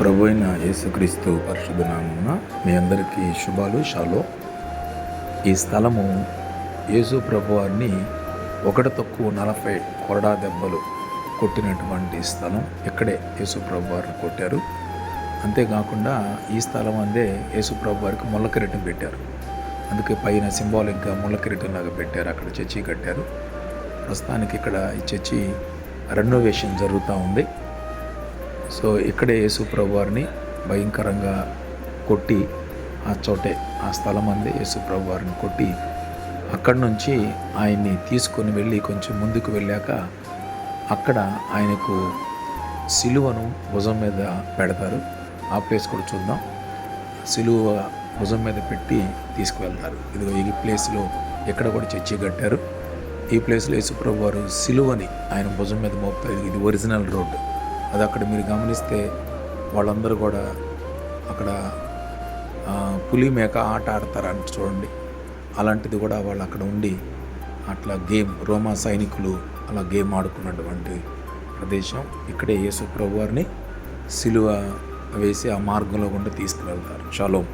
ప్రభు అయిన యేసుక్రీస్తు పరిశుద్ధ మీ అందరికీ శుభాలు షాలో. ఈ స్థలము యేసు ప్రభు వారిని ఒకటి తక్కువ నలభై కొరడా దెబ్బలు కొట్టినటువంటి స్థలం. ఇక్కడే యేసు ప్రభు వారిని కొట్టారు. అంతేకాకుండా ఈ స్థలం అందే యేసు ప్రభు వారికి ముళ్ళ కిరీటం పెట్టారు. అందుకే పైన సింబాలిక్గా ముళ్ళ కిరీటం లాగా పెట్టారు. అక్కడ చర్చి కట్టారు. ప్రస్తుతానికి ఇక్కడ ఈ చర్చి రెనోవేషన్ జరుగుతూ ఉంది. సో ఇక్కడే యేసు ప్రభు వారిని భయంకరంగా కొట్టి ఆ చోటే ఆ స్థలం అందే యేసు ప్రభు వారిని కొట్టి అక్కడి నుంచి ఆయన్ని తీసుకొని వెళ్ళి కొంచెం ముందుకు వెళ్ళాక అక్కడ ఆయనకు సిలువను భుజం మీద పెడతారు. ఆ ప్లేస్ కూడా చూద్దాం. సిలువ భుజం మీద పెట్టి తీసుకువెళ్తారు. ఇదిగో ఈ ప్లేస్లో ఎక్కడ కూడా చర్చి కట్టారు. ఈ ప్లేస్లో యేసుప్రభు వారు సిలువని ఆయన భుజం మీద మోపుతారు. ఇది ఒరిజినల్ రోడ్డు. అది అక్కడ మీరు గమనిస్తే వాళ్ళందరూ కూడా అక్కడ పులి మేక ఆట ఆడతారు చూడండి. అలాంటిది కూడా వాళ్ళు అక్కడ ఉండి అట్లా గేమ్ రోమా సైనికులు అలా గేమ్ ఆడుకున్నటువంటి ప్రదేశం. ఇక్కడే యేసు ప్రభు వారిని సిలువ వేసి ఆ మార్గంలో గుండా తీసుకువెళ్తారు. షాలోమ్